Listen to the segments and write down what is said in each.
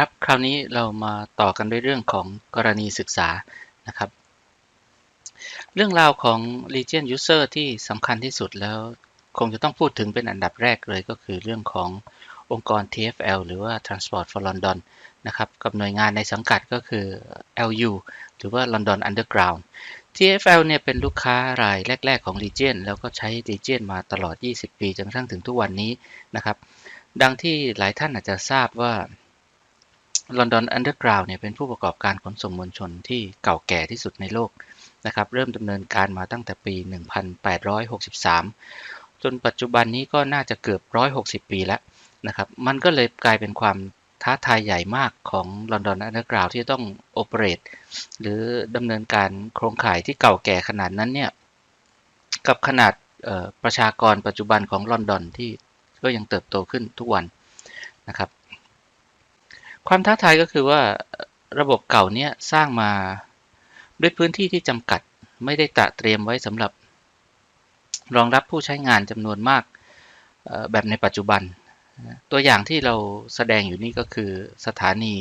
ครับคราวนี้เรามาต่อกันด้วยเรื่องของกรณีศึกษานะครับ เรื่องราวของ Legion User ที่สำคัญที่สุดแล้วคงจะต้องพูดถึงเป็นอันดับแรกเลยก็คือเรื่องขององค์กร TFL หรือว่า Transport for London นะครับกับหน่วยงานในสังกัดก็คือ LU หรือว่า London Underground TFL เนี่ยเป็นลูกค้ารายแรก ๆ ของ Legion แล้วก็ใช้ Legion มาตลอด 20 ปีจนกระทั่งถึงทุกวันนี้นะครับ ดังที่หลายท่านอาจจะทราบว่า London Underground เนี่ยเป็นผู้ประกอบการขนส่งมวลชนที่เก่าแก่ที่สุดในโลกนะครับเริ่มดำเนินการมาตั้งแต่ปี 1863 จนปัจจุบันนี้ก็น่าจะเกือบ 160 ปีแล้วนะครับมันก็เลยกลายเป็นความท้าทายใหญ่มากของ London Underground ที่ต้องโอเปเรตหรือดำเนินการโครงข่ายที่เก่าแก่ขนาดนั้นเนี่ยกับขนาดประชากรปัจจุบันของลอนดอนที่ก็ยังเติบโตขึ้นทุกวันนะครับ ความท้าทายก็คือว่าระบบเก่าเนี้ยสร้างมาด้วยพื้นที่ที่จำกัดไม่ได้ตระเตรียมไว้สำหรับ รองรับผู้ใช้งานจำนวนมากแบบในปัจจุบัน ตัวอย่างที่เราแสดงอยู่นี่ก็คือสถานี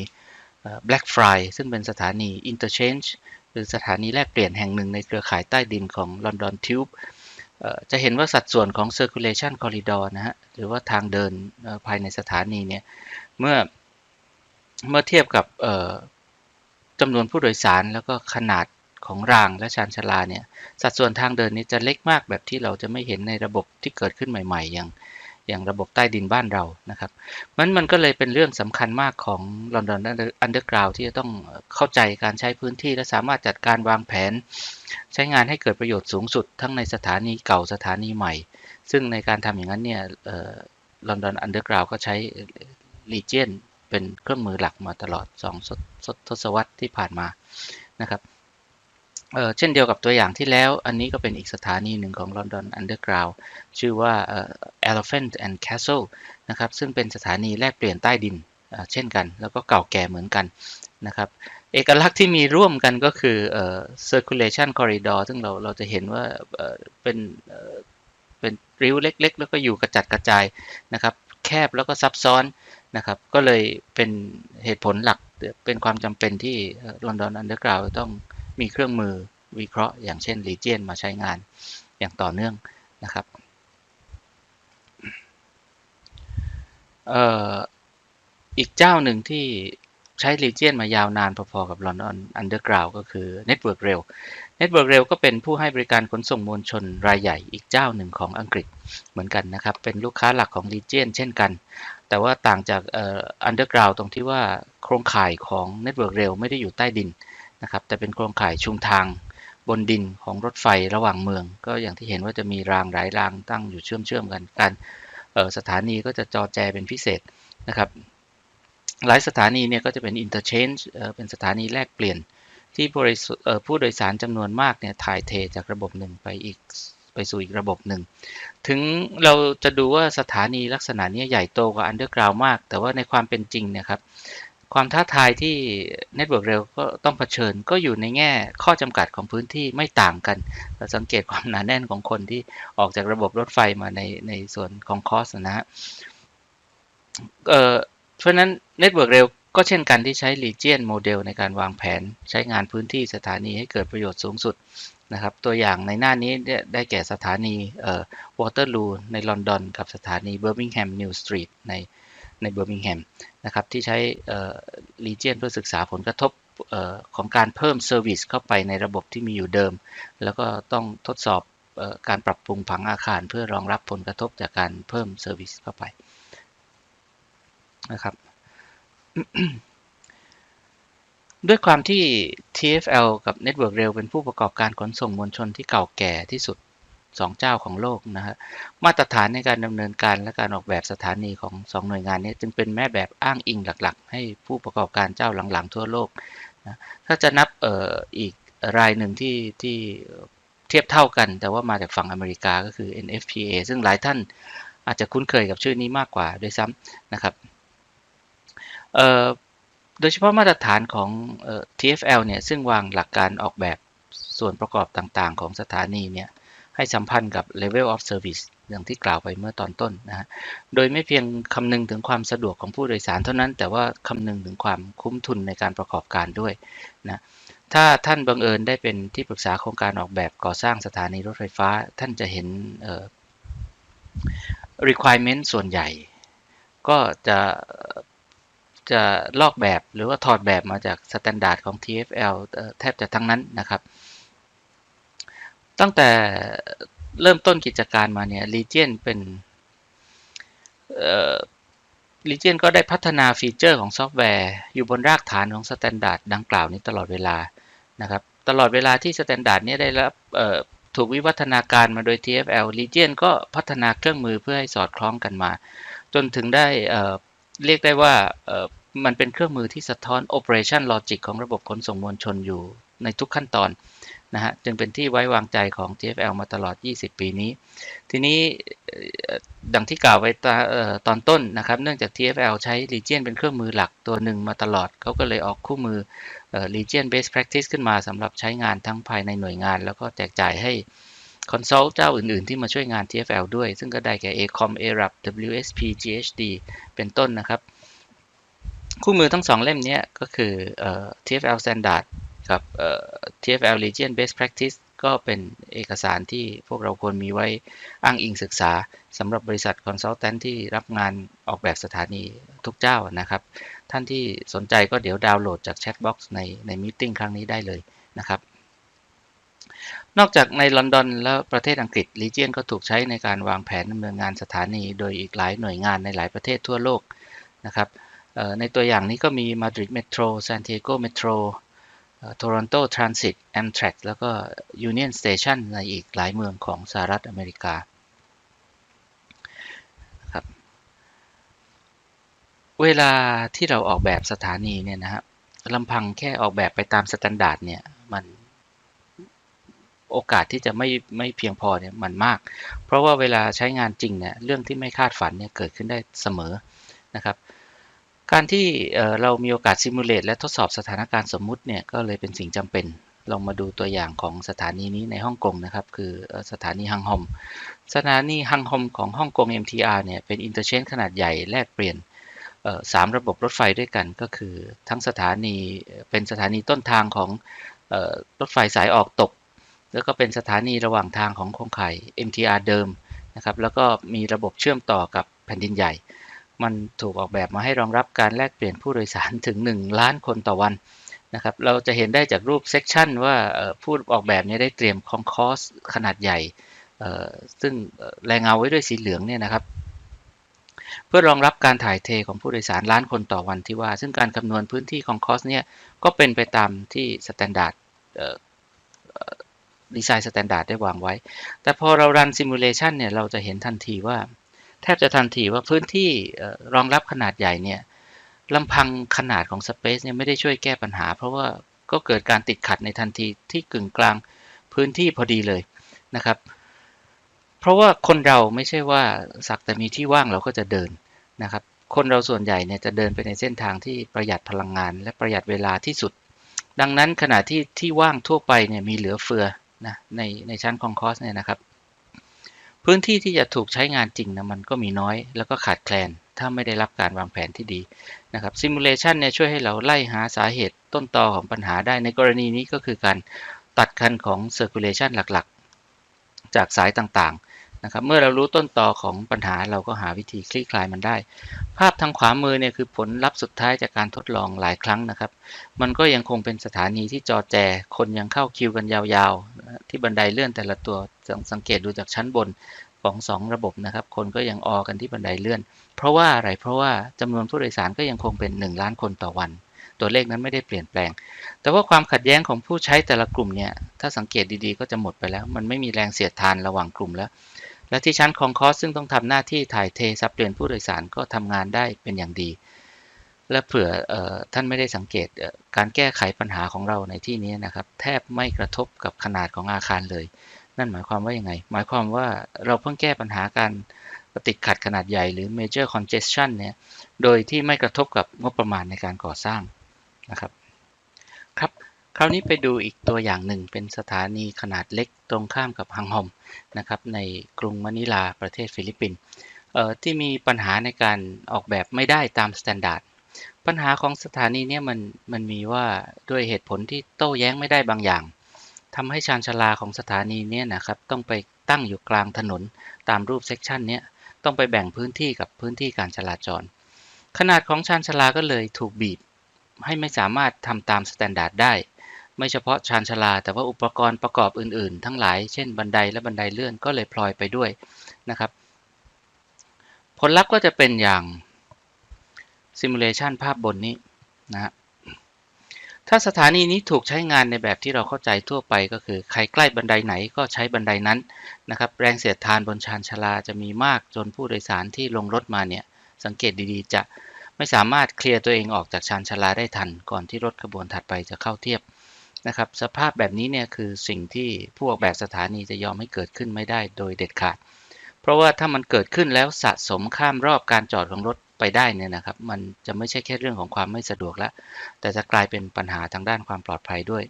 Blackfriars ซึ่งเป็นสถานี Interchange หรือสถานีแลกเปลี่ยนแห่งหนึ่งในเครือข่ายใต้ดินของ London Tube จะเห็นว่าสัดส่วนของ Circulation Corridor นะฮะหรือว่าทางเดินภายในสถานีเนี่ยเมื่อ เมื่อเทียบกับจำนวนผู้โดยสารแล้วก็ขนาดของรางและชานชาลาเนี่ยสัดส่วนทางเดินนี้จะเล็กมากแบบที่เราจะไม่เห็นในระบบที่เกิดขึ้นใหม่ ๆ อย่างอย่างระบบใต้ดินบ้านเรานะครับมันมันก็เลยเป็นเรื่องสำคัญมากของ London Underground ที่จะต้องเข้าใจการใช้พื้นที่ และสามารถจัดการวางแผน ใช้งานให้เกิดประโยชน์สูงสุด ทั้งในสถานีเก่าสถานีใหม่ ซึ่งในการทำอย่างนั้นเนี่ยลอนดอน Underground ก็ใช้ Legion เป็นเครื่องมือหลักมาตลอด2ทศวรรษที่ผ่านมานะครับเเช่นเดียวกับตัวอย่างที่แล้ว อันนี้ก็เป็นอีกสถานีหนึ่งของ London Underground ชื่อว่า Elephant and Castle นะครับซึ่งเป็นสถานีแลกเปลี่ยนใต้ดินเช่นกัน แล้วก็เก่าแก่เหมือนกันนะครับเอกลักษณ์ที่มีร่วมกันก็คือ circulation corridor ซึ่งเราเราจะเห็นว่าเป็นเป็นริ้วเล็ก ๆ แล้วก็อยู่กระจัดกระจายนะครับ แคบแล้วก็ซับซ้อน นะครับ ก็เลยเป็นเหตุผลหลักเป็นความจำเป็นที่ลอนดอนอันเดอร์กราวต้องมีเครื่องมือวิเคราะห์ อย่างเช่น Legion มาใช้งานอย่างต่อเนื่องนะครับอีกเจ้าหนึ่งที่ใช้ Legion มายาวนานพอๆกับ London Underground ก็คือ Network Rail Network Rail ก็เป็นผู้ให้บริการขนส่งมวลชนรายใหญ่อีกเจ้าหนึ่งของอังกฤษเหมือนกันนะครับ เป็นลูกค้าหลักของ Legion เช่นกัน แต่ว่าต่างจากอ่อ underground ตรงที่ว่าโครงข่ายของ network rail ไม่ได้อยู่ใต้ดินนะครับ แต่เป็นโครงข่ายชุมทางบนดินของรถไฟระหว่างเมือง ก็อย่างที่เห็นว่าจะมีรางหลายรางตั้งอยู่เชื่อมเชื่อมกันการสถานีก็จะจอแจเป็นพิเศษนะครับ หลายสถานีเนี่ยก็จะเป็น interchange เป็นสถานีแลกเปลี่ยนที่ผู้โดยสารจำนวนมากเนี่ยถ่ายเทจากระบบหนึ่งไปอีก ไปสู่อีกระบบหนึ่ง ถึงเราจะดูว่าสถานีลักษณะนี้ใหญ่โตกว่าอันเดอร์กราวมาก แต่ว่าในความเป็นจริงนี่ยครับ ความท้าทายที่เน็ตเวิร์กเร็วก็ต้องเผชิญก็อยู่ในแง่ข้อจำกัดของพื้นที่ไม่ต่างกันเราสังเกตความหนาแน่นของคนที่ออกจากระบบรถไฟมาในในส่วนของคอสนะฮะเเพราะนั้นเน็ตเวิร์กเร็วก็เช่นกันที่ใช้ Legion โมเดลในการวางแผนใช้งานพื้นที่สถานีให้เกิดประโยชน์สูงสุด นะครับ ตัวอย่างในหน้านี้ได้แก่สถานีวอเตอร์ลูในลอนดอนกับสถานีเบอร์มิงแฮมนิวสตรีทในในเบอร์มิงแฮมนะครับที่ใช้ลีเจียนเพื่อศึกษาผลกระทบของการเพิ่มเซอร์วิสเข้าไปในระบบที่มีอยู่เดิม แล้วก็ต้องทดสอบการปรับปรุงผังอาคาร เพื่อรองรับผลกระทบจากการเพิ่มเซอร์วิสเข้าไปนะครับ ด้วยความที่ TFL กับ Network Rail เป็นผู้ประกอบการขนส่งมวลชนที่เก่าแก่ที่สุด 2 เจ้าของโลกนะฮะมาตรฐานในการดำเนินการและการออกแบบสถานีของ 2 หน่วยงานนี้ จึงเป็นแม่แบบอ้างอิงหลัก ๆ ให้ผู้ประกอบการเจ้าหลัง ๆ ทั่วโลกนะถ้าจะนับเอ่ออีกรายหนึ่งที่ที่เทียบเท่ากัน แต่ว่ามาจากฝั่งอเมริกาก็คือ NFPA ซึ่งหลายท่านอาจจะคุ้นเคยกับชื่อนี้มากกว่าด้วยซ้ำนะครับ โดยเฉพาะมาตรฐานของ TFL เนี่ยซึ่งวางหลักการออกแบบส่วนประกอบต่างๆ ของสถานีเนี่ยให้สัมพันธ์กับ level of service อย่างที่กล่าวไปเมื่อตอนต้นนะฮะ โดยไม่เพียงคำนึงถึงความสะดวกของผู้โดยสารเท่านั้น แต่ว่าคำนึงถึงความคุ้มทุนในการประกอบการด้วยนะ ถ้าท่านบังเอิญได้เป็นที่ปรึกษาโครงการออกแบบก่อสร้างสถานีรถไฟฟ้า ท่านจะเห็น requirement ส่วนใหญ่ ก็จะ จะลอกแบบหรือว่าถอดแบบมาจากสแตนดาร์ดของ TFL แทบจะทั้งนั้นนะครับ ตั้งแต่เริ่มต้นกิจการมาเนี่ย Legion เป็นลีเจียนก็ได้พัฒนาฟีเจอร์ของซอฟต์แวร์อยู่บนรากฐานของสแตนดาร์ดดังกล่าวนี้ตลอดเวลานะครับ ตลอดเวลาที่สแตนดาร์ดนี้ได้รับถูกวิวัฒนาการมาโดย TFL Legion ก็พัฒนาเครื่องมือเพื่อให้สอดคล้องกันมา จนถึงได้ เรียกได้ว่ามันเป็นเครื่องมือที่สะท้อน operation logic ของระบบขนส่งมวลชนอยู่ในทุกขั้นตอนนะฮะจึงเป็นที่ไว้วางใจของ TFL มาตลอด 20 ปีนี้ ทีนี้ดังที่กล่าวไว้ตอนต้นนะครับ เนื่องจาก TFL ใช้ Legion เป็นเครื่องมือหลักตัวหนึ่งมาตลอด เขาก็เลยออกคู่มือ Legion Best Practice ขึ้นมาสำหรับใช้งานทั้งภายในหน่วยงาน แล้วก็แจกจ่ายให้ คอนซัลท์เจ้าอื่นๆ ที่มาช่วยงาน TFL ด้วย ซึ่งก็ได้แก่ ACOM ARAP WSP GHD เป็นต้นนะครับ คู่มือทั้งสองเล่มนี้ก็คือ TFL Standard กับ TFL Legion Best Practice ก็เป็นเอกสารที่พวกเราควรมีไว้อ้างอิงศึกษาสำหรับบริษัทคอนซัลแทนที่รับงานออกแบบสถานีทุกเจ้านะครับ ท่านที่สนใจก็เดี๋ยวดาวน์โหลดจากแชทบ็อกซ์ในในมิ팅ครั้งนี้ได้เลยนะครับ นอกจากในลอนดอนและประเทศอังกฤษ Legion ก็ถูกใช้ในการวางแผนดำเนินงานสถานี โดยอีกหลายหน่วยงานในหลายประเทศทั่วโลกนะครับในตัวอย่างนี้ก็มีมาดริดเมโทรซานติเอโกเมโทรโตรอนโตทรานสิตแอมทรัคแล้วก็ยูเนียนสเตชันในอีกหลายเมืองของสหรัฐอเมริกาครับเวลาที่เราออกแบบสถานีเนี่ยนะฮะลำพังแค่ออกแบบไปตามสแตนดาร์ดเนี่ยมัน โอกาสที่จะไม่ไม่เพียงพอเนี่ยมันมาก เพราะว่าเวลาใช้งานจริงเนี่ยเรื่องที่ไม่คาดฝันเนี่ยเกิดขึ้นได้เสมอนะครับการที่เรามีโอกาสซิมูเลตและทดสอบสถานการณ์สมมุติเนี่ยก็เลยเป็นสิ่งจำเป็นลองมาดูตัวอย่างของสถานีนี้ในฮ่องกงนะครับ คือสถานีฮังฮอม สถานีฮังฮอมของฮ่องกง MTR เนี่ยเป็นอินเตอร์เชนขนาดใหญ่แลกเปลี่ยนสามระบบรถไฟด้วยกันก็คือทั้งสถานีเป็นสถานีต้นทางของรถไฟสายออกตก แล้วก็เป็นสถานีระหว่างทางของโครงข่าย MTR เดิมนะครับแล้วก็มีระบบเชื่อมต่อกับแผ่นดินใหญ่ มันถูกออกแบบมาให้รองรับการแลกเปลี่ยนผู้โดยสารถึง 1 ล้านคนต่อวันนะครับเราจะเห็นได้จากรูปเซกชันว่าผู้ออกแบบนี้ได้เตรียมคอนคอสขนาดใหญ่ ซึ่งแรงเงาไว้ด้วยสีเหลืองเนี่ยนะครับ เพื่อรองรับการถ่ายเทของผู้โดยสารล้านคนต่อวันที่ว่า ซึ่งการคำนวณพื้นที่คอนคอสเนี่ยก็เป็นไปตามที่สแตนดาร์ด ดีไซน์สแตนดาร์ดได้วางไว้ แต่พอเรารันซิมูเลชันเนี่ยเราจะเห็นทันทีว่า แทบจะทันทีว่าพื้นที่รองรับขนาดใหญ่เนี่ยลำพังขนาดของสเปซเนี่ยไม่ได้ช่วยแก้ปัญหา เพราะว่าก็เกิดการติดขัดในทันทีที่กึ่งกลางพื้นที่พอดีเลยนะครับ เพราะว่าคนเราไม่ใช่ว่าสักแต่มีที่ว่างเราก็จะเดินนะครับ คนเราส่วนใหญ่เนี่ยจะเดินไปในเส้นทางที่ประหยัดพลังงาน และประหยัดเวลาที่สุด ดังนั้นขณะที่ที่ว่างทั่วไปเนี่ยมีเหลือเฟือ นะในในชั้นคอนคอสเนี่ยนะครับ พื้นที่ที่จะถูกใช้งานจริงนะมันก็มีน้อย แล้วก็ขาดแคลน ถ้าไม่ได้รับการวางแผนที่ดีนะครับซิมูเลชันเนี่ยช่วยให้เราไล่หาสาเหตุต้นตอของปัญหาได้ในกรณีนี้ก็คือการตัดคันของเซอร์คูลเลชันหลักๆ จากสายต่างๆ นะครับ เมื่อเรารู้ต้นตอของปัญหาเราก็หาวิธีคลี่คลายมันได้ ภาพทางขวามือเนี่ยคือผลลัพธ์สุดท้ายจากการทดลองหลายครั้งนะครับ มันก็ยังคงเป็นสถานีที่จอแจ คนยังเข้าคิวกันยาวๆ ที่บันไดเลื่อนแต่ละตัวสังเกตดูจากชั้นบนของ 2 ระบบนะครับ คนก็ยังออกันที่บันไดเลื่อน เพราะว่าอะไร เพราะว่าจำนวนผู้โดยสารก็ยังคงเป็น 1 ล้านคนต่อวัน ตัวเลขนั้นไม่ได้เปลี่ยนแปลง แต่ว่าความขัดแย้งของผู้ใช้แต่ละกลุ่มเนี่ย ถ้าสังเกตดีๆ ก็จะหมดไปแล้ว มันไม่มีแรงเสียดทานระหว่างกลุ่มแล้ว และที่ชั้นคองคอสซึ่งต้องทำหน้าที่ถ่ายเทซับเปลี่ยนผู้โดยสารก็ทำงานได้เป็นอย่างดี และเผื่ออท่านไม่ได้สังเกตการแก้ไขปัญหาของเราในที่นี้นะครับ แทบไม่กระทบกับขนาดของอาคารเลย นั่นหมายความว่ายังไง หมายความว่าเราเพิ่งแก้ปัญหาการติดขัดขนาดใหญ่หรือ major congestion เนี่ยโดยที่ไม่กระทบกับงบประมาณในการก่อสร้างนะครับครับ คราวนี้ไปดูอีกตัวอย่างหนึ่งเป็นสถานีขนาดเล็กตรงข้ามกับฮังฮอมนะครับในกรุงมะนิลาประเทศฟิลิปปินส์ที่มีปัญหาในการออกแบบไม่ได้ตามมาตรฐานปัญหาของสถานีเนี่ยมันมันมีว่าด้วยเหตุผลที่โต้แย้งไม่ได้บางอย่างทำให้ชานชลาของสถานีเนี่ยนะครับต้องไปตั้งอยู่กลางถนนตามรูปเซกชันเนี้ยต้องไปแบ่งพื้นที่กับพื้นที่การจราจร ขนาดของชานชลาก็เลยถูกบีบให้ไม่สามารถทำตามมาตรฐานได้ ไม่เฉพาะชานชาลา แต่ว่าอุปกรณ์ประกอบอื่นๆ ทั้งหลายเช่นบันไดและบันไดเลื่อนก็เลยพลอยไปด้วยนะครับ ผลลัพธ์ก็จะเป็นอย่างซิมูเลชันภาพบนนี้นะฮะถ้าสถานีนี้ถูกใช้งานในแบบที่เราเข้าใจทั่วไปก็คือ ใครใกล้บันไดไหนก็ใช้บันไดนั้นนะครับ แรงเสียดทานบนชานชาลาจะมีมากจนผู้โดยสารที่ลงรถมาเนี่ย สังเกตดีๆ จะไม่สามารถเคลียร์ตัวเองออกจากชานชาลาได้ทัน ก่อนที่รถขบวนถัดไปจะเข้าเทียบ นะครับ สภาพแบบนี้เนี่ยคือสิ่งที่ผู้ออกแบบสถานีจะยอมให้เกิดขึ้นไม่ได้โดยเด็ดขาด เพราะว่าถ้ามันเกิดขึ้นแล้วสะสมข้ามรอบการจอดของรถไปได้เนี่ยนะครับ มันจะไม่ใช่แค่เรื่องของความไม่สะดวกแล้วแต่จะกลายเป็นปัญหาทางด้านความปลอดภัยด้วย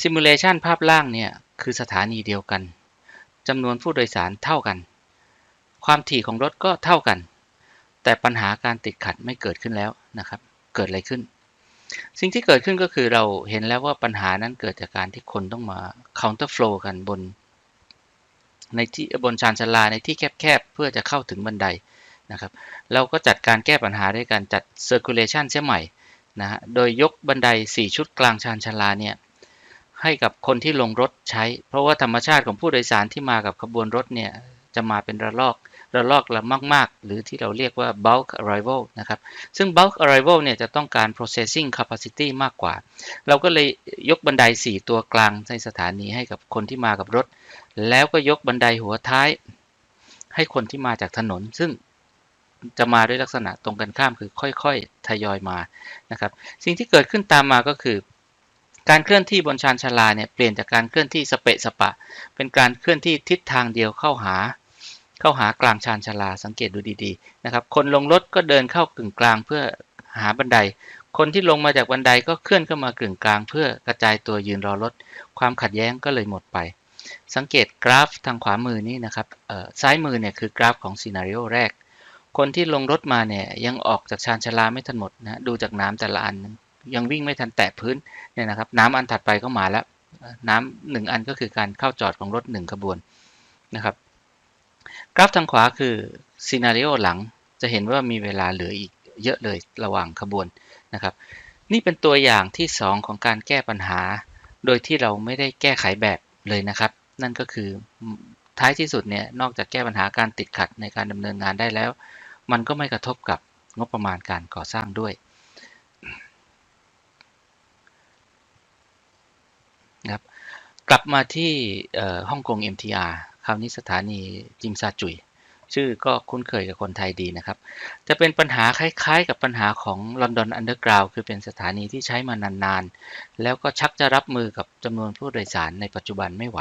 ซิมูเลชันภาพล่างเนี่ยคือสถานีเดียวกันจำนวนผู้โดยสารเท่ากัน ความถี่ของรถก็เท่ากัน แต่ปัญหาการติดขัดไม่เกิดขึ้นแล้วนะครับ เกิดอะไรขึ้น สิ่งที่เกิดขึ้นก็คือเราเห็นแล้วว่าปัญหานั้นเกิดจากการที่คนต้องมา counter flow กันบน ในที่บนชานชลาในที่แคบๆ เพื่อจะเข้าถึงบันไดนะครับ เราก็จัดการแก้ปัญหาด้วยการจัด circulation เสียใหม่นะฮะ โดยยกบันได 4 ชุดกลางชานชลาเนี่ยให้กับคนที่ลงรถใช้ เพราะว่าธรรมชาติของผู้โดยสารที่มากับขบวนรถเนี่ยจะมาเป็นระลอก ระลอกละมาก ๆ หรือที่เราเรียกว่า bulk arrival นะครับ ซึ่ง bulk arrival เนี่ยจะต้องการ processing capacity มากกว่า เราก็เลยยกบันได 4 ตัวกลางในสถานีให้กับคนที่มากับรถ แล้วก็ยกบันไดหัวท้าย ให้คนที่มาจากถนน ซึ่งจะมาด้วยลักษณะตรงกันข้ามคือค่อย ๆ ทยอยมานะครับ สิ่งที่เกิดขึ้นตามมาก็คือการเคลื่อนที่บนชานชาลาเนี่ยเปลี่ยนจากการเคลื่อนที่สเปะสปะ เป็นการเคลื่อนที่ทิศทางเดียวเข้าหา เข้าหากลางชานชาลาสังเกตดูดีๆนะครับ คนลงรถก็เดินเข้ากึ่งกลางเพื่อหาบันได คนที่ลงมาจากบันไดก็เคลื่อนเข้ามากึ่งกลาง เพื่อกระจายตัวยืนรอรถ ความขัดแย้งก็เลยหมดไป สังเกตกราฟทางขวามือนี้นะครับซ้ายมือเนี่ยคือกราฟของซีนารีโอแรก คนที่ลงรถมาเนี่ยยังออกจากชานชาลาไม่ทันหมดนะดูจากน้ำแต่ละอันยังวิ่งไม่ทันแตะพื้นเนี่ยนะครับ น้ำอันถัดไปก็มาแล้วน้ำหนึ่งอันก็คือการเข้าจอดของรถหนึ่งขบวนนะครับ กราฟทางขวาคือซีนารีโอหลังจะเห็นว่ามีเวลาเหลืออีกเยอะเลยระหว่างขบวนนะครับ นี่เป็นตัวอย่างที่ 2 ของการแก้ปัญหา โดยที่เราไม่ได้แก้ไขแบบเลยนะครับ นั่นก็คือท้ายที่สุดเนี่ยนอกจากแก้ปัญหาการติดขัดในการดำเนินงานได้แล้ว มันก็ไม่กระทบกับงบประมาณการก่อสร้างด้วยนะครับกลับมาที่ฮ่องกง MTR คราวนี้สถานีจิมซาจุย ชื่อก็คุ้นเคยกับคนไทยดีนะครับ จะเป็นปัญหาคล้ายๆ กับปัญหาของลอนดอนอันเดอร์กราวคือเป็นสถานีที่ใช้มานานๆ แล้วก็ชักจะรับมือกับจำนวนผู้โดยสารในปัจจุบันไม่ไหว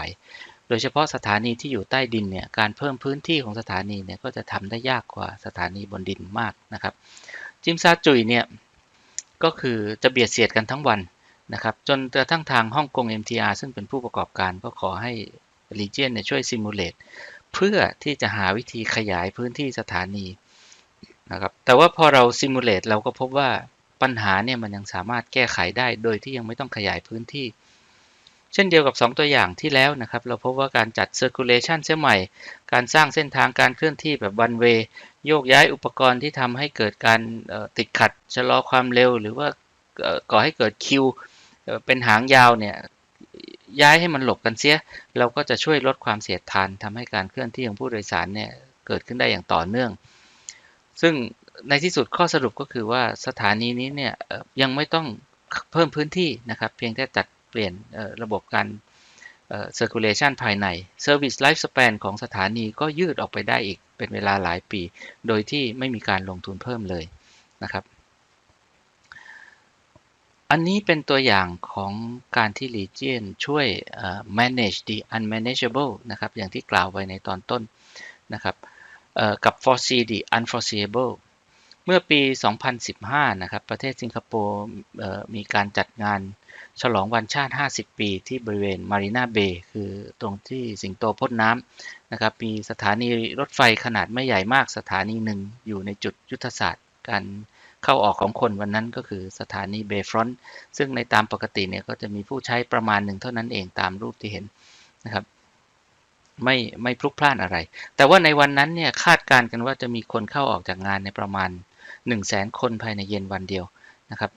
โดยเฉพาะสถานีที่อยู่ใต้ดินเนี่ยการเพิ่มพื้นที่ของสถานีเนี่ยก็จะทำได้ยากกว่าสถานีบนดินมากนะครับ จิมซาจุยเนี่ยก็คือจะเบียดเสียดกันทั้งวันนะครับจนกระทั่งทางฮ่องกง MTR ซึ่งเป็นผู้ประกอบการก็ขอให้ r e g i o n เนี่ยช่วยซิมูเลตเพื่อที่จะหาวิธีขยายพื้นที่สถานีนะครับแต่ว่าพอเราซิมูเลตเราก็พบว่าปัญหาเนี่ยมันยังสามารถแก้ไขได้โดยที่ยังไม่ต้องขยายพื้นที่ เช่นเดียวกับ 2 ตัวอย่างที่แล้วนะครับ เราพบว่าการจัด circulation เส้นใหม่ การสร้างเส้นทางการเคลื่อนที่แบบ one way โยกย้ายอุปกรณ์ที่ทำให้เกิดการติดขัดชะลอความเร็ว หรือว่าก่อให้เกิดคิวเป็นหางยาวเนี่ย ย้ายให้มันหลบกันเสีย เราก็จะช่วยลดความเสียดทานทำให้การเคลื่อนที่ของผู้โดยสารเนี่ยเกิดขึ้นได้อย่างต่อเนื่อง ซึ่งในที่สุดข้อสรุปก็คือว่าสถานีนี้เนี่ยยังไม่ต้องเพิ่มพื้นที่นะครับ เพียงแค่จัดเปลี่ยนระบบการ circulation ภายใน service lifespan ของสถานีก็ยืดออกไปได้อีกเป็นเวลาหลายปี โดยที่ไม่มีการลงทุนเพิ่มเลยนะครับ อันนี้เป็นตัวอย่างของการที่ Legion ช่วย manage the unmanageable นะครับ อย่างที่กล่าวไว้ในตอนต้นนะครับกับ foresee the unforeseeable จมื่อปี 2015 นะครับ ประเทศสิงคโปร์มีการจัดงานฉลองวันชาติ 50 ปีที่บริเวณมารีนาเบย์คือตรงที่สิงโตพ่นน้ำนะครับ มีสถานีรถไฟขนาดไม่ใหญ่มากสถานีหนึ่งอยู่ในจุดยุทธศาสตร์การ เข้าออกของคนวันนั้นก็คือสถานีเบย์ฟรอนต์ซึ่งในตามปกติเนี่ยก็จะมีผู้ใช้ประมาณหนึ่งเท่านั้นเองตามรูปที่เห็นนะครับไม่ไม่พลุกพล่านอะไร แต่ว่าในวันนั้นเนี่ยคาดการณ์กันว่าจะมีคนเข้าออกจากงานในประมาณ 1 0 0 0 0แสนคนภายในเย็นวันเดียวนะครับ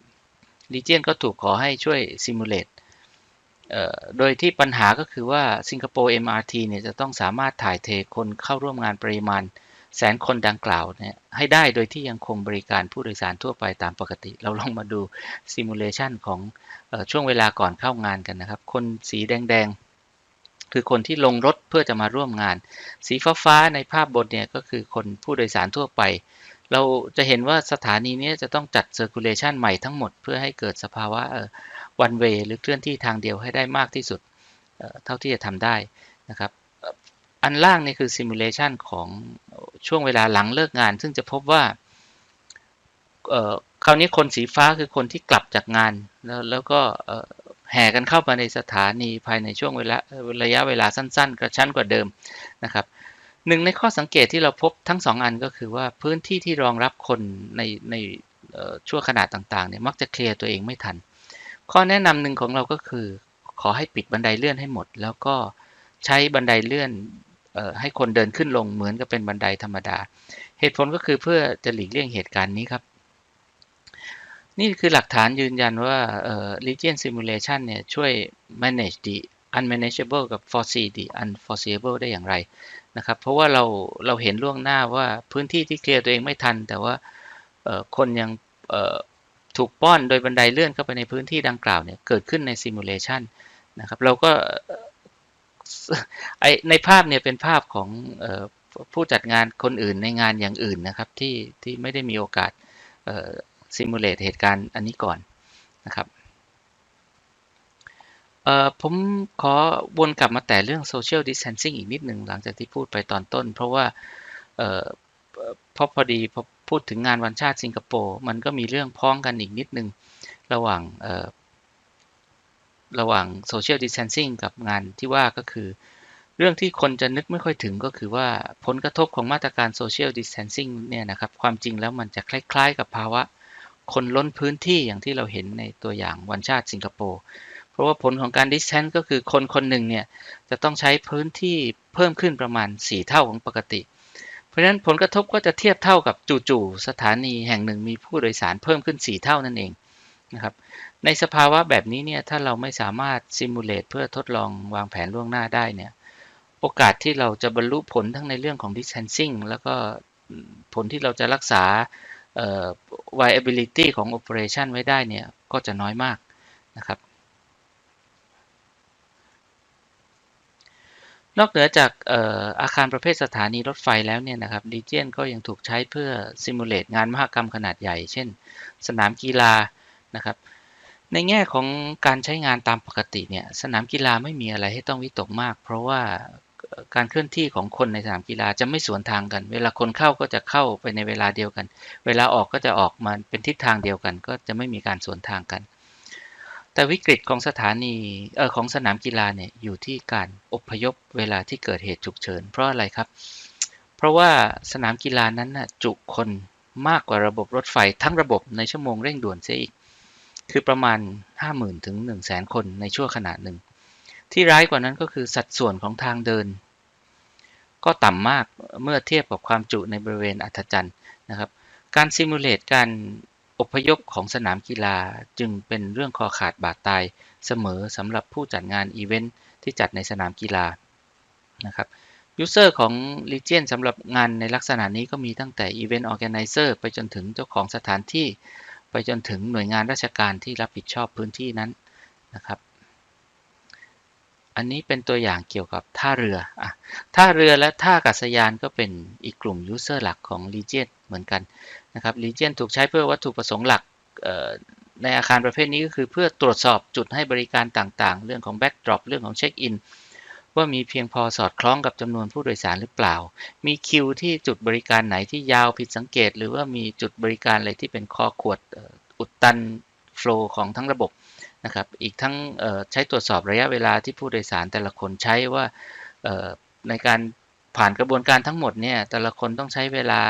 ลีเจียนก็ถูกขอให้ช่วยซิมูเลตโดยที่ปัญหาก็คือว่าสิงคโปร์ MRT เนี่ยจะต้องสามารถถ่ายเทคนเข้าร่วมงานปริมาณ แสนคนดังกล่าวเนี่ยให้ได้โดยที่ยังคงบริการผู้โดยสารทั่วไปตามปกติ เราลองมาดูซิมูเลชันของอช่วงเวลาก่อนเข้างานกันนะครับ คนสีแดงๆ คือคนที่ลงรถเพื่อจะมาร่วมงาน สีฟ้าๆในภาพบนเนี่ยก็คือคนผู้โดยสารทั่วไป เราจะเห็นว่าสถานีนี้จะต้องจัดเซอร์คูลเลชันใหม่ทั้งหมดเพื่อให้เกิดสภาวะวันเวหรือเคลื่อนที่ทางเดียวให้ได้มากที่สุดเท่าที่จะทำได้นะครับอันล่างนี่คือซิมูเลชันของ ช่วงเวลาหลังเลิกงาน ซึ่งจะพบว่าคราวนี้คนสีฟ้าคือคนที่กลับจากงาน แล้วแล้วก็แห่กันเข้ามาในสถานีภายในช่วงเวลาระยะเวลาสั้น ๆ กระชั้นกว่าเดิมนะครับหนึ่งในข้อสังเกตที่เราพบทั้งสองอันก็คือว่าพื้นที่ที่รองรับคนในในช่วงขนาดต่างๆเนี่ยมักจะเคลียร์ตัวเองไม่ทัน ข้อแนะนำหนึ่งของเราก็คือ ขอให้ปิดบันไดเลื่อนให้หมด แล้วก็ใช้บันไดเลื่อน ให้คนเดินขึ้นลงเหมือนกับเป็นบันไดธรรมดา เหตุผลก็คือเพื่อจะหลีกเลี่ยงเหตุการณ์นี้ครับ นี่คือหลักฐานยืนยันว่า Legion Simulation เนี่ยช่วย manage the unmanageable กับ foresee the unforeseeable ได้อย่างไรนะครับ เพราะว่าเราเราเห็นล่วงหน้าว่าพื้นที่ที่เคลียร์ตัวเองไม่ทัน แต่ว่าคนยังถูกป้อนโดยบันไดเลื่อนเข้าไปในพื้นที่ดังกล่าวเนี่ยเกิดขึ้นในซิมูเลชันนะครับเราก็ ไอในภาพเนี่ยเป็นภาพของผู้จัดงานคนอื่นในงานอย่างอื่นนะครับ ที่ที่ไม่ได้มีโอกาสซิมูเลตเหตุการณ์อันนี้ก่อนนะครับผมขอวนกลับมาแต่เรื่อง social distancing อีกนิดหนึ่งหลังจากที่พูดไปตอนต้น เพราะว่าเพราะพอดีพอพูดถึงงานวันชาติสิงคโปร์มันก็มีเรื่องพ้องกันอีกนิดหนึ่งระหว่าง ระหว่าง social distancing กับงานที่ว่าก็คือ เรื่องที่คนจะนึกไม่ค่อยถึงก็คือว่าผลกระทบของมาตรการ social distancing เนี่ยนะครับความจริงแล้วมันจะคล้าย ๆ กับภาวะ คนล้นพื้นที่อย่างที่เราเห็นในตัวอย่างวันชาติสิงคโปร์เพราะว่าผลของการ distance ก็คือคนคนหนึ่งเนี่ยจะต้องใช้พื้นที่เพิ่มขึ้นประมาณ 4 เท่าของปกติ เพราะฉะนั้นผลกระทบก็จะเทียบเท่ากับจู่ๆสถานีแห่งหนึ่งมีผู้โดยสารเพิ่มขึ้น 4 เท่านั่นเองนะครับ ในสภาวะแบบนี้เนี่ยถ้าเราไม่สามารถซิมูเลตเพื่อทดลองวางแผนล่วงหน้าได้เนี่ยโอกาสที่เราจะบรรลุผลทั้งในเรื่องของ distancing แล้วก็ผลที่เราจะรักษา viability ของ operation ไว้ได้เนี่ยก็จะน้อยมากนะครับ นอกเหนือจากอาคารประเภทสถานีรถไฟแล้วเนี่ยนะครับดีเจนก็ยังถูกใช้เพื่อซิมูเลตงานมหกรรมขนาดใหญ่ เช่น สนามกีฬานะครับ ในแง่ของการใช้งานตามปกติเนี่ยสนามกีฬาไม่มีอะไรให้ต้องวิตกมาก เพราะว่าการเคลื่อนที่ของคนในสนามกีฬาจะไม่สวนทางกัน เวลาคนเข้าก็จะเข้าไปในเวลาเดียวกัน เวลาออกก็จะออกมาเป็นทิศทางเดียวกัน ก็จะไม่มีการสวนทางกัน แต่วิกฤตของสถานีเออของสนามกีฬาเนี่ยอยู่ที่การอพยพเวลาที่เกิดเหตุฉุกเฉิน เพราะอะไรครับ เพราะว่าสนามกีฬานั้นนะจุคนมากกว่าระบบรถไฟทั้งระบบในชั่วโมงเร่งด่วนเสียอีก คือประมาณ 50,000 ถึง 100,000 คนในช่วงขนาดหนึ่ง ที่ร้ายกว่านั้นก็คือสัดส่วนของทางเดิน ก็ต่ำมากเมื่อเทียบกับความจุในบริเวณอัธจันทร์นะครับ การซิมูเลตการอพยพของสนามกีฬาจึงเป็นเรื่องคอขาดบาดตายเสมอสำหรับผู้จัดงานอีเวนท์ที่จัดในสนามกีฬานะครับยูเซอร์ของ Legion สำหรับงานในลักษณะนี้ก็มีตั้งแต่ Event Organizer ไปจนถึงเจ้าของสถานที่ ไปจนถึงหน่วยงานราชการที่รับผิดชอบพื้นที่นั้นนะครับ อันนี้เป็นตัวอย่างเกี่ยวกับท่าเรืออท่าเรือและท่าอากาศยานก็เป็นอีกกลุ่มยูเซอร์หลักของ Legion เหมือนกันนะครับ Legion ถูกใช้เพื่อวัตถุประสงค์หลักในอาคารประเภทนี้ก็คือเพื่อตรวจสอบจุดให้บริการต่างๆ เรื่องของ backdrop เรื่องของเช็คอิน ว่ามีเพียงพอสอดคล้องกับจำนวนผู้โดยสารหรือเปล่า มีคิวที่จุดบริการไหนที่ยาวผิดสังเกต หรือว่ามีจุดบริการอะไรที่เป็นคอขวดอุดตันโฟล์ของทั้งระบบนะครับ อีกทั้งใช้ตรวจสอบระยะเวลาที่ผู้โดยสารแต่ละคนใช้ว่าในการผ่านกระบวนการทั้งหมดเนี่ยแต่ละคนต้องใช้เวลา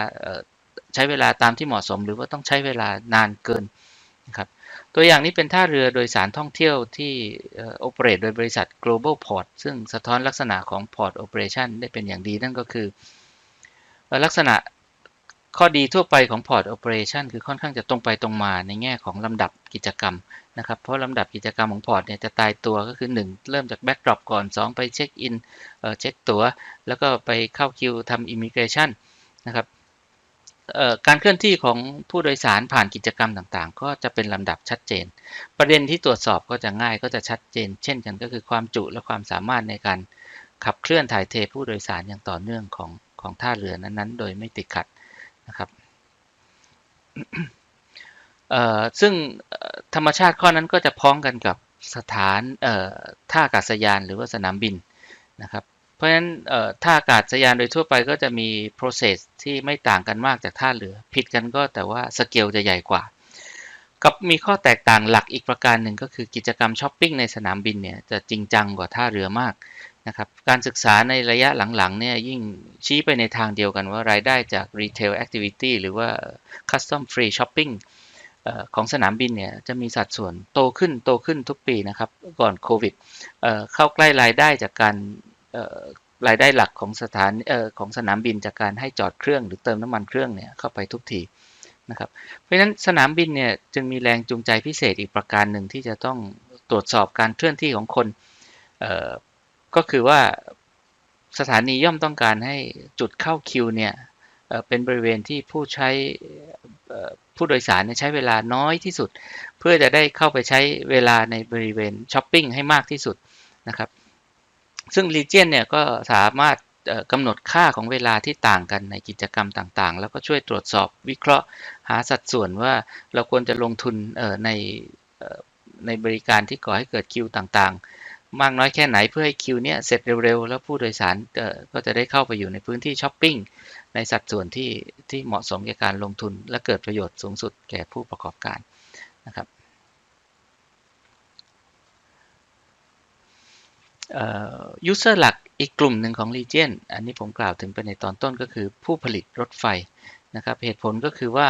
ใช้เวลาตามที่เหมาะสม หรือว่าต้องใช้เวลานานเกินนะครับ ตัวอย่างนี้เป็นท่าเรือโดยสารท่องเที่ยวที่โอเปเรตโดยบริษัท global port ซึ่งสะท้อนลักษณะของ port operation ได้เป็นอย่างดีนั่นก็คือ ลักษณะข้อดีทั่วไปของ port operation คือค่อนข้างจะตรงไปตรงมาในแง่ของลำดับกิจกรรมนะครับ เพราะลำดับกิจกรรมของพอร์ตเนี่ยจะตายตัวก็คือ 1 เริ่มจากแบ็กดรอปก่อน 2 ไปเช็คอินเช็คตัวแล้วก็ไปเข้าคิวทำอิมิเกชันนะครับ การเคลื่อนที่ของผู้โดยสารผ่านกิจกรรมต่างๆ ก็จะเป็นลำดับชัดเจน ประเด็นที่ตรวจสอบก็จะง่ายก็จะชัดเจน เช่นกันก็คือความจุและความสามารถในการขับเคลื่อนถ่ายเทผู้โดยสารอย่างต่อเนื่องของของท่าเรือนั้นๆ โดยไม่ติดขัดนะครับซึ่งธรรมชาติข้อนั้นก็จะพ้องกันกับสถานท่าอากาศยานหรือว่าสนามบินนะครับ ราะฉะนั้นท่าอากาศยานโดยทั่วไปก็จะมี process ที่ไม่ต่างกันมากจากท่าเรือ ผิดกันก็แต่ว่าสเกลจะใหญ่กว่า กับมีข้อแตกต่างหลักอีกประการหนึ่งก็คือกิจกรรมช้อปปิ้งในสนามบินเนี่ยจะจริงจังกว่าท่าเรือมากนะครับ การศึกษาในระยะหลังๆเนี่ยยิ่งชี้ไปในทางเดียวกันว่ารายได้จาก retail activity หรือว่า custom free shopping ของสนามบินเนี่ยจะมีสัดส่วนโตขึ้นโตขึ้นทุกปีนะครับ ก่อนโควิดเข้าใกล้รายได้จากการ รายได้หลักของสถานออของสนามบินจากการให้จอดเครื่องหรือเติมน้ำมันเครื่องเนี่ยเข้าไปทุกทีนะครับ เพราะฉะนั้นสนามบินเนี่ยจึงมีแรงจูงใจพิเศษอีกประการหนึ่งที่จะต้องตรวจสอบการเคลื่อนที่ของคนก็คือว่าสถานีย่อมต้องการให้จุดเข้าคิวเนี่ยเป็นบริเวณที่ผู้ใช้ผู้โดยสารใช้เวลาน้อยที่สุด เพื่อจะได้เข้าไปใช้เวลาในบริเวณช้อปปิ้งให้มากที่สุดนะครับ ซึ่ง Legion เนี่ยก็สามารถกำหนดค่าของเวลาที่ต่างกันในกิจกรรมต่างๆ แล้วก็ช่วยตรวจสอบวิเคราะห์หาสัดส่วนว่าเราควรจะลงทุนในในบริการที่ก่อให้เกิดคิวต่างๆ มากน้อยแค่ไหนเพื่อให้คิวเนี่ยเสร็จเร็วๆ แล้วผู้โดยสารก็จะได้เข้าไปอยู่ในพื้นที่ช้อปปิ้งในสัดส่วนที่ที่เหมาะสมแก่การลงทุน และเกิดประโยชน์สูงสุดแก่ผู้ประกอบการนะครับ ยูเซอร์หลักอีกกลุ่มหนึ่งของ Legion อันนี้ผมกล่าวถึงไปในตอนต้นก็คือผู้ผลิตรถไฟนะครับ เหตุผลก็คือว่า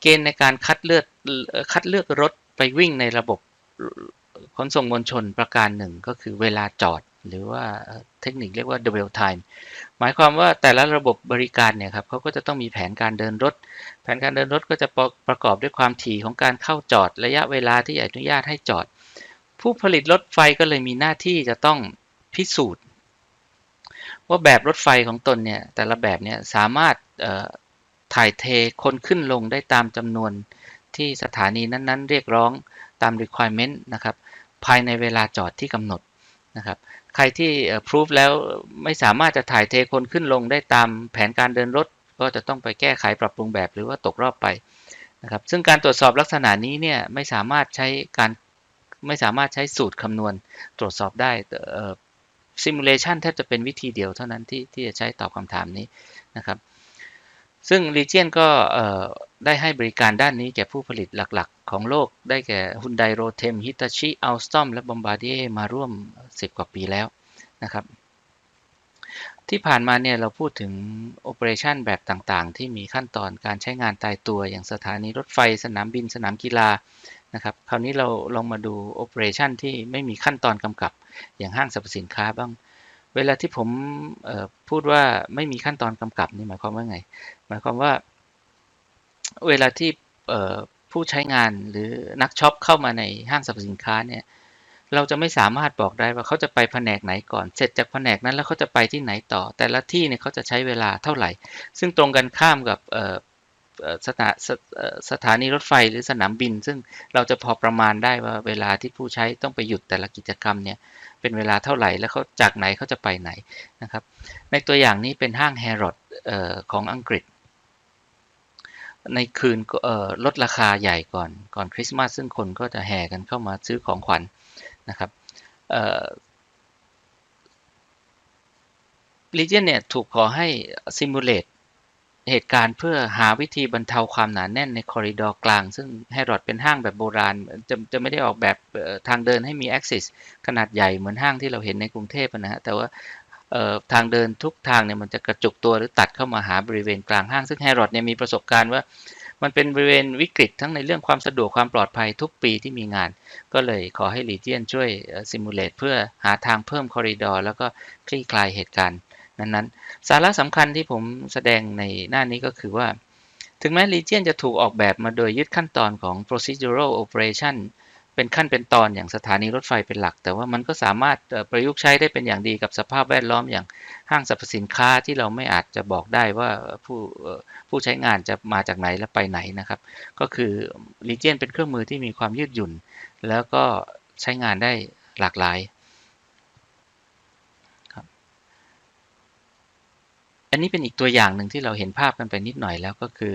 เกณฑ์ในการคัดเลือกคัดเลือกรถไปวิ่งในระบบขนส่งมวลชนประการหนึ่งก็คือเวลาจอด หรือว่าเทคนิคเรียกว่า dwell time หมายความว่าแต่ละระบบบริการเนี่ยครับเขาก็จะต้องมีแผนการเดินรถ แผนการเดินรถก็จะประกอบด้วยความถี่ของการเข้าจอด ระยะเวลาที่อนุญาตให้จอด ผู้ผลิตรถไฟก็เลยมีหน้าที่จะต้องพิสูจน์ ว่าแบบรถไฟของตนเนี่ย แต่ละแบบเนี่ยสามารถถ่ายเทคนขึ้นลงได้ตามจำนวนที่สถานีนั้นๆ เรียกร้องตาม requirement นะครับ ภายในเวลาจอดที่กำหนดนะครับ ใครที่พิสูจแล้วไม่สามารถจะถ่ายเทคนขึ้นลงได้ตามแผนการเดินรถ ก็จะต้องไปแก้ไขปรับปรุงแบบหรือว่าตกรอบไปนะครับ ซึ่งการตรวจสอบลักษณะนี้เนี่ยไม่สามารถใช้การ ไม่สามารถใช้สูตรคำนวณตรวจสอบได้ซิมูเลชันแทบจะเป็นวิธีเดียวเท่านั้นที่ที่จะใช้ตอบคำถามนี้นะครับ ซึ่ง Legion ก็ได้ให้บริการด้านนี้แก่ผู้ผลิตหลักๆ ของโลก ได้แก่ Hyundai Rotem Hitachi Alstom และ Bombardier มาร่วม 10 กว่าปีแล้วนะครับที่ผ่านมาเนี่ยเราพูดถึงโอเปอเรชันแบบต่างๆ ที่มีขั้นตอนการใช้งานตายตัวอย่างสถานีรถไฟสนามบินสนามกีฬา นะครับ คราวนี้เราลองมาดูโอเปอเรชันที่ไม่มีขั้นตอนกำกับอย่างห้างสรรพสินค้าบ้าง เวลาที่ผมพูดว่าไม่มีขั้นตอนกำกับนี่หมายความว่าไง หมายความว่าเวลาที่ผู้ใช้งานหรือนักช็อปเข้ามาในห้างสรรพสินค้าเนี่ยเราจะไม่สามารถบอกได้ว่าเขาจะไปแผนกไหนก่อน เสร็จจากแผนกนั้นแล้วเขาจะไปที่ไหนต่อ แต่ละที่เนี่ยเขาจะใช้เวลาเท่าไหร่ ซึ่งตรงกันข้ามกับ สถาสถานีรถไฟหรือสนามบิน ซึ่งเราจะพอประมาณได้ว่าเวลาที่ผู้ใช้ต้องไปหยุดแต่ละกิจกรรมเนี่ยเป็นเวลาเท่าไหร่แล้วเขาจากไหนเขาจะไปไหนนะครับ ในตัวอย่างนี้เป็นห้างแฮร์รอดของอังกฤษ ในคืนลดราคาใหญ่ก่อนก่อนคริสต์มาสซึ่งคนก็จะแห่กันเข้ามาซื้อของขวัญนนะครับ Legion เนี่ยถูกขอให้ simulate เเหตุการณ์เพื่อหาวิธีบรรเทาความหนาแน่นในคอริดอร์กลาง ซึ่งแฮร์รอดเป็นห้างแบบโบราณ จะจะไม่ได้ออกแบบทางเดินให้มี access ขนาดใหญ่เหมือนห้างที่เราเห็นในกรุงเทพนะฮะแต่ว่าทางเดินทุกทางเนี่ยมันจะกระจุกตัวหรือตัดเข้ามาหาบริเวณกลางห้าง ซึ่งแฮร์รอดเนี่ยมีประสบการณ์ว่า มันเป็นบริเวณวิกฤตทั้งในเรื่องความสะดวกความปลอดภัยทุกปีที่มีงาน ก็เลยขอให้ลีเจียนช่วยซิมูเลตเพื่อหาทางเพิ่มคอริดอร์แล้วก็คลี่คลายเหตุการณ์ นั้นๆ สาระสำคัญที่ผมแสดงในหน้านี้ก็คือว่า ถึงแม้ลีเจียนจะถูกออกแบบมาโดยยึดขั้นตอนของ procedural operation เป็นขั้นเป็นตอนอย่างสถานีรถไฟเป็นหลัก แต่ว่ามันก็สามารถประยุกต์ใช้ได้เป็นอย่างดีกับสภาพแวดล้อมอย่างห้างสรรพสินค้าที่เราไม่อาจจะบอกได้ว่าผู้ผู้ใช้งานจะมาจากไหนและไปไหนนะครับ ก็คือ Legion เป็นเครื่องมือที่มีความยืดหยุ่น แล้วก็ใช้งานได้หลากหลายครับ อันนี้เป็นอีกตัวอย่างหนึ่งที่เราเห็นภาพกันไปนิดหน่อยแล้วก็คือ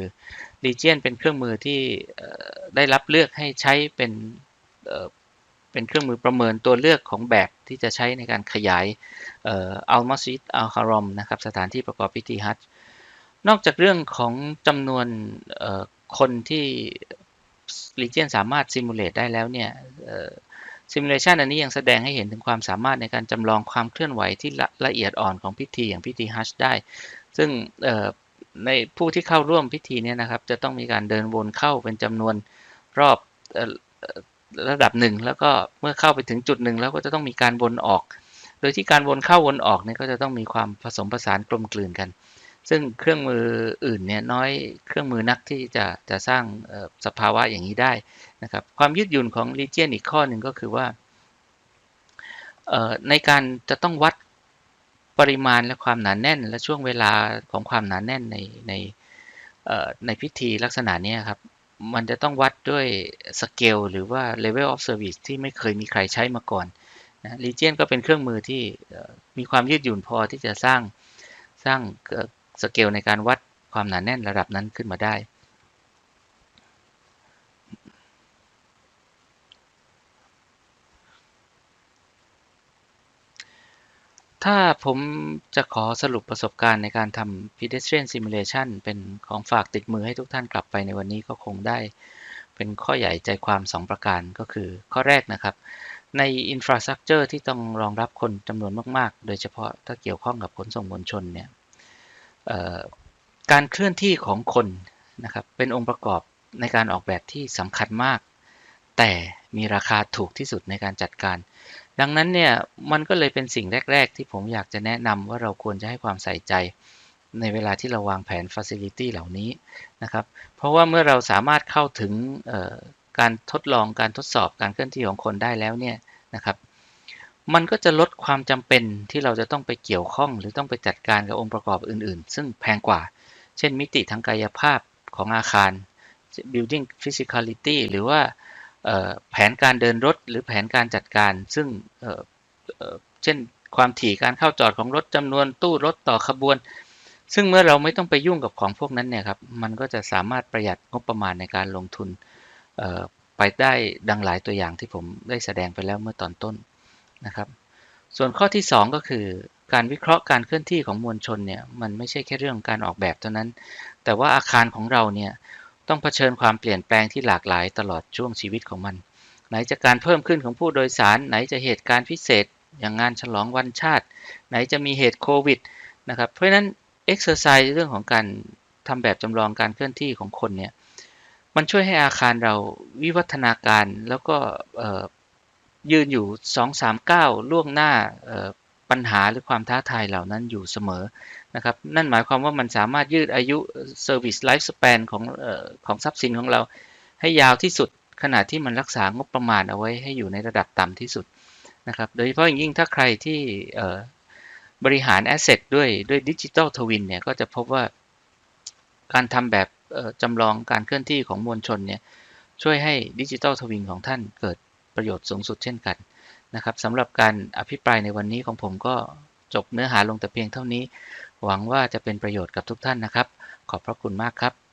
Legion เป็นเครื่องมือที่ได้รับเลือกให้ใช้เป็นเป็นเครื่องมือประเมินตัวเลือกของแบบที่จะใช้ในการขยายอัลมาซิดอัลคารอมนะครับสถานที่ประกอบพิธีฮัจนอกจากเรื่องของจำนวนคนที่ Legion สามารถซิมูเลตได้แล้วเนี่ย ซิมูเลชันอันนี้ยังแสดงให้เห็นถึงความสามารถในการจำลองความเคลื่อนไหวที่ละละเอียดอ่อนของพิธีอย่างพิธีฮัจได้ ซึ่งในผู้ที่เข้าร่วมพิธีนี้นะครับ จะต้องมีการเดินวนเข้าเป็นจำนวนรอบระดับหนึ่งแล้วก็เมื่อเข้าไปถึงจุดหนึ่งแล้วก็จะต้องมีการวนออก โดยที่การวนเข้าวนออกเนี่ยก็จะต้องมีความผสมผสานกลมกลืนกัน ซึ่งเครื่องมืออื่นเนี่ยน้อยเครื่องมือนักที่จะจะสร้างสภาวะอย่างนี้ได้นะครับความยืดหยุ่นของ Legion อีกข้อหนึ่งก็คือว่าในการจะต้องวัดปริมาณและความหนานแน่น และช่วงเวลาของความหนานแน่นในในในพิธีลักษณะนี้ครับมันจะต้องวัดด้วยสเกลหรือว่า level of service ที่ไม่เคยมีใครใช้มาก่อนนะ Legion ก็เป็นเครื่องมือที่มีความยืดหยุ่นพอที่จะสร้างสร้าง สเกลในการวัดความหนาแน่นระดับนั้นขึ้นมาได้ ถ้าผมจะขอสรุปประสบการณ์ในการทำ pedestrian simulation เป็นของฝากติดมือให้ทุกท่านกลับไปในวันนี้ก็คงได้ เป็นข้อใหญ่ใจความ 2 ประการก็คือข้อแรกนะครับในอินฟราสตรักเจอร์ที่ต้องรองรับคนจำนวนมาก ๆ โดยเฉพาะถ้าเกี่ยวข้องกับขนส่งมวลชนเนี่ย การเคลื่อนที่ของคนนะครับเป็นองค์ประกอบในการออกแบบที่สำคัญมาก แต่มีราคาถูกที่สุดในการจัดการ ดังนั้นเนี่ยมันก็เลยเป็นสิ่งแรก ๆ ที่ผมอยากจะแนะนำว่าเราควรจะให้ความใส่ใจในเวลาที่เราวางแผน Facility เหล่านี้นะครับ เพราะว่าเมื่อเราสามารถเข้าถึงการทดลองการทดสอบการเคลื่อนที่ของคนได้แล้วเนี่ยนะครับ มันก็จะลดความจำเป็นที่เราจะต้องไปเกี่ยวข้อง หรือต้องไปจัดการกับองค์ประกอบอื่น ๆ ซึ่งแพงกว่า เช่นมิติทางกายภาพของอาคาร building physicality หรือว่าแผนการเดินรถหรือแผนการจัดการ ซึ่งเช่นความถี่การเข้าจอดของรถจำนวนตู้รถต่อขบวน ซึ่งเมื่อเราไม่ต้องไปยุ่งกับของพวกนั้นเนี่ยครับ มันก็จะสามารถประหยัดงบประมาณในการลงทุนไปได้ดังหลายตัวอย่างที่ผมได้แสดงไปแล้วเมื่อตอนต้น นะครับ ส่วนข้อที่ 2 ก็คือ การวิเคราะห์การเคลื่อนที่ของมวลชนเนี่ยมันไม่ใช่แค่เรื่องการออกแบบเท่านั้น แต่ว่าอาคารของเราเนี่ยต้องเผชิญความเปลี่ยนแปลงที่หลากหลายตลอดช่วงชีวิตของมัน ไหนจะการเพิ่มขึ้นของผู้โดยสาร ไหนจะเหตุการณ์พิเศษ อย่างงานฉลองวันชาติ ไหนจะมีเหตุโควิดนะครับเพราะฉะนั้นเอ็กซ์เซอร์ไซส์เรื่องของการทำแบบจำลองการเคลื่อนที่ของคนเนี่ยมันช่วยให้อาคารเราวิวัฒนาการแล้วก็ ยืนอยู่2-3ก้าวล่วงหน้าปัญหาหรือความท้าทายเหล่านั้นอยู่เสมอนะครับนั่นหมายความว่ามันสามารถยืดอายุ Service Lifespan ของออของทรัพย์สินของเราให้ยาวที่สุดขณะที่มันรักษางบประมาณเอาไว้ให้อยู่ในระดับต่ำที่สุดนะครับโดยเฉพาะอย่างยิ่งถ้าใครที่บริหารแอสเซทด้วยด้วยดิจิตอลทวินเนี่ยก็จะพบว่าการทำแบบจำลองการเคลื่อนที่ของมวลชนเนี่ยช่วยให้ดิจิตอลทวินของท่านเกิด ประโยชน์สูงสุดเช่นกันนะครับสำหรับการอภิปรายในวันนี้ของผมก็จบเนื้อหาลงแต่เพียงเท่านี้ หวังว่าจะเป็นประโยชน์กับทุกท่านนะครับ ขอบพระคุณมากครับ